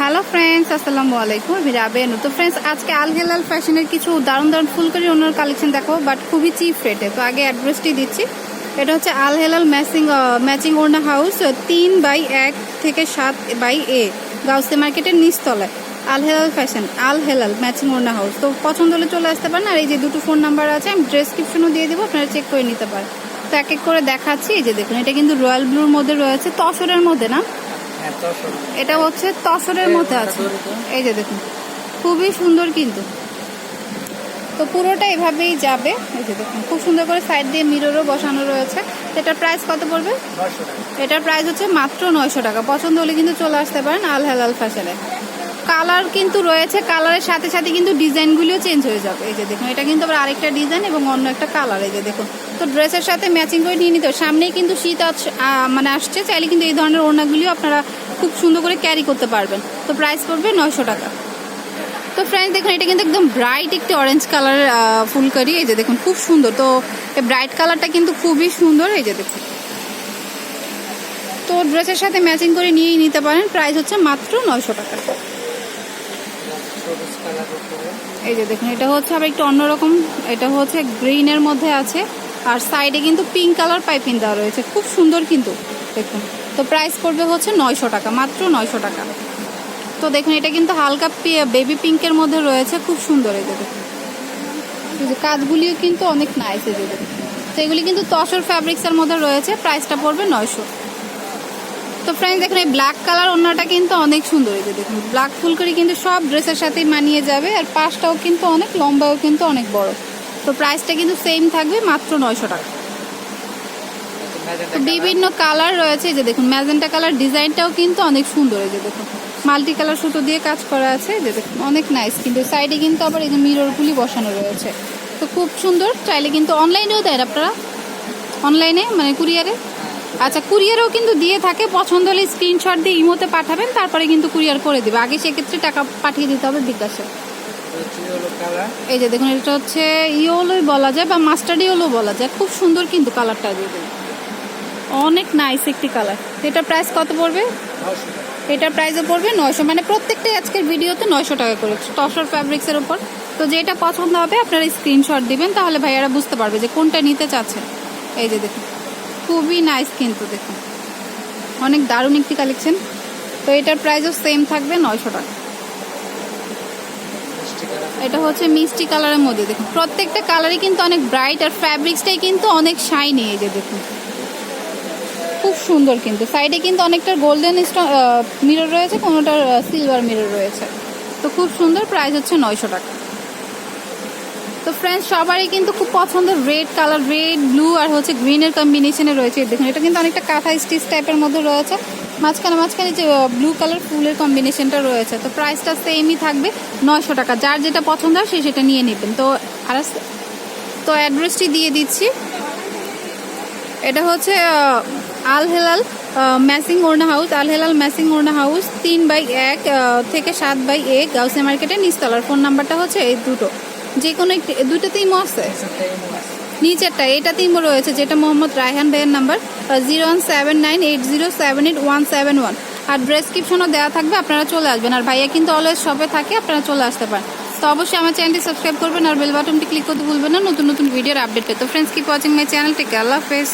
Hello friends আসসালামু আলাইকুম আমি রাবেনু তো ফ্রেন্ডস আজকে আল হেলাল ফ্যাশনের কিছু দারুণ দারুণ ফুলকরি ওনার কালেকশন দেখো বাট খুবই চিপ রেটে তো আগে অ্যাড্রেসটি দিচ্ছি। এটা হচ্ছে আল হেলাল ম্যাচিং ম্যাচিং ওড়না হাউস তিন বাই এক থেকে সাত বাই এ, গাউসে মার্কেটের নিচতলায়। আল হেলাল ফ্যাশন আল হেলাল ম্যাচিং ওড়না হাউস তো পছন্দ হলে চলে আসতে পারেন। আর এই যে দুটো ফোন নাম্বার আছে, আমি ডেসক্রিপশনও দিয়ে দেবো, আপনারা চেক করে নিতে পারেন। তো এক এক করে দেখাচ্ছি। এই যে দেখুন, এটা কিন্তু রয়্যাল ব্লুর মধ্যে রয়েছে, তসরের মধ্যে না? এটা হচ্ছে তসরের মধ্যে আছে। এই যে দেখুন খুবই সুন্দর কিন্তু। তো পুরোটা এভাবেই যাবে। এই যে দেখুন খুব সুন্দর করে সাইড দিয়ে মিররও বসানো রয়েছে। এটার প্রাইস কত পড়বে? এটার প্রাইস হচ্ছে মাত্র নয়শো টাকা। পছন্দ হলে কিন্তু চলে আসতে পারেন আল হালাল ফ্যাশনে। কালার কিন্তু রয়েছে কালারের সাথে সাথে কিন্তু ডিজাইনগুলিও চেঞ্জ হয়ে যাবে। এই যে দেখুন এটা কিন্তু আবার আরেকটা ডিজাইন এবং অন্য একটা কালার এই যে দেখুন তো ড্রেসের সাথে ম্যাচিং করে নিয়ে নিতে। সামনেই কিন্তু শীত মানে আসছে চাইলে কিন্তু এই ধরনের ওড়নাগুলিও আপনারা খুব সুন্দর করে ক্যারি করতে পারবেন। তো প্রাইস পড়বে নয়শো টাকা। তো ফ্রেন্ডস দেখুন, এটা কিন্তু একদম ব্রাইট একটি অরেঞ্জ কালার ফুলকারি। এই যে দেখুন, খুব সুন্দর। তো এই ব্রাইট কালারটা কিন্তু খুবই সুন্দর। এই যে দেখুন। তো ড্রেসের সাথে ম্যাচিং করে নিয়েই নিতে পারেন। প্রাইস হচ্ছে মাত্র নয়শো টাকা। এই যে দেখুন, এটা হচ্ছে আবার একটু অন্যরকম এটা হচ্ছে গ্রিনের মধ্যে আছে। আর সাইডে কিন্তু পিঙ্ক কালার পাইপিং দেওয়া রয়েছে। খুব সুন্দর কিন্তু। দেখুন। তো প্রাইস পড়বে হচ্ছে নয়শো টাকা, মাত্র নয়শো টাকা। তো দেখুন, এটা কিন্তু হালকা বেবি পিঙ্কের মধ্যে রয়েছে, খুব সুন্দর এই দেখুন। কাজগুলিও কিন্তু অনেক নাইস এই তো এগুলি কিন্তু তসর ফ্যাব্রিক্সের মধ্যে রয়েছে প্রাইসটা পড়বে নয়শো। তো ফ্রেন্ডস দেখুন, এই ব্ল্যাক কালার ওনাটা কিন্তু অনেক সুন্দর এই দেখুন। ব্ল্যাক ফুলকরি কিন্তু সব ড্রেসের সাথেই মানিয়ে যাবে, আর পাশটাও কিন্তু অনেক, লম্বাও কিন্তু অনেক বড়। তো প্রাইসটা কিন্তু সেম থাকবে, মাত্র নয়শো টাকা। বিভিন্ন কালার রয়েছে এই যে দেখুন ম্যাজেন্টা কালার ডিজাইনটাও কিন্তু অনেক সুন্দর এই যে দেখুন। মাল্টি কালার সুতো দিয়ে কাজ করা আছে যে দেখুন অনেক নাইস কিন্তু সাইডে কিন্তু আবার এই যে মিররগুলি বসানো রয়েছে। তো খুব সুন্দর চাইলে কিন্তু অনলাইনেও দেয় আপনারা। অনলাইনে মানে কুরিয়ারে আচ্ছা কুরিয়ারও কিন্তু দিয়ে থাকে পছন্দ হলে স্ক্রিনশট দিয়ে ইমোতে পাঠাবেন তারপরে কিন্তু কুরিয়ার করে দেবে। আগে সেক্ষেত্রে টাকা পাঠিয়ে দিতে হবে বিকাশে। এই যে দেখুন এটা হচ্ছে ইয়োলোই বলা যায় বা মাস্টার্ড ইয়োলো বলা যায়। খুব সুন্দর কিন্তু কালারটা দিয়ে দেবে অনেক নাইস একটি কালার এটার প্রাইস কত পড়বে? এটার প্রাইসও পড়বে নয়শো। মানে প্রত্যেকটাই আজকের ভিডিওতে নয়শো টাকা করে। টসর ফ্যাব্রিক্সের উপর। তো যেটা পছন্দ হবে, আপনারা স্ক্রিনশট দিবেন। তাহলে ভাইয়ারা বুঝতে পারবে যে কোনটা নিতে চাচ্ছেন এই যে দেখুন, খুবই নাইস কিন্তু দেখুন। অনেক দারুণ একটি কালেকশন তো এটার প্রাইসও সেম থাকবে নয়শো টাকা। এটা হচ্ছে মিষ্টি কালারের মধ্যে। দেখুন, প্রত্যেকটা কালারই কিন্তু অনেক ব্রাইট আর ফ্যাব্রিক্সটাই কিন্তু অনেক শাইনি এই যে দেখুন। খুব সুন্দর কিন্তু। সাইডে কিন্তু অনেকটা গোল্ডেন মিরর রয়েছে, কোনোটার সিলভার মিরর রয়েছে। তো খুব সুন্দর প্রাইস হচ্ছে নয়শো টাকা। তো ফ্রেন্ডস সবারই কিন্তু খুব পছন্দ রেড কালার রেড ব্লু আর হচ্ছে গ্রিনের কম্বিনেশনে রয়েছে। দেখুন, এটা কিন্তু অনেকটা কাঁথা স্টিচ টাইপের মধ্যে রয়েছে। মাঝখানে মাঝখানে যে ব্লু কালার ফুলের কম্বিনেশনটা রয়েছে। তো প্রাইসটা সেমই থাকবে নয়শো টাকা। যার যেটা পছন্দ হয়, সে সেটা নিয়ে নেবেন। তো আর তো অ্যাড্রেসটি দিয়ে দিচ্ছি। এটা হচ্ছে আল হেলাল ম্যাসিং ওড়না হাউস, আল হেলাল ম্যাসিং ওড়না হাউস, তিন বাই এক থেকে সাত বাই এক গাউসে মার্কেটের নিচতলার। ফোন নাম্বারটা হচ্ছে এই দুটো। যে কোনো একটি দুটোতেই ইমো আছে? নিচেরটা এটাতে ইমো রয়েছে, যেটা মোহাম্মদ রায়হান ভাইয়ের number zero one seven nine eight zero seven eight one seven one আর ডেসক্রিপশনও দেওয়া থাকবে, আপনারা চলে আসবেন। আর ভাইয়া কিন্তু অলওয়েজ শপে থাকে, আপনারা চলে আসতে পারেন। তো অবশ্যই আমার চ্যানেলটি সাবস্ক্রাইব করবেন, আর বেল বাটনটি ক্লিক করতে ভুলবেন না, নতুন নতুন ভিডিওর আপডেট পেতে। Friends keep watching my channel take আল্লাহ হাফেজ।